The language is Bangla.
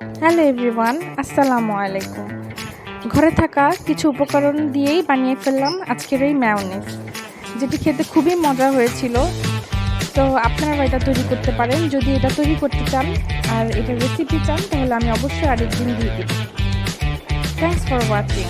হ্যালো এভরিওয়ান আসসালামু আলাইকুম ঘরে থাকা কিছু উপকরণ দিয়েই বানিয়ে ফেললাম আজকের এই ম্যাওনিজ যেটি খেতে খুবই মজা হয়েছিল। তো আপনারা এটা তৈরি করতে পারেন। যদি এটা তৈরি করতে চান আর এটার রেসিপি চান, তাহলে আমি অবশ্যই আরেকদিন দিয়ে দিই থ্যাংকস ফর ওয়াচিং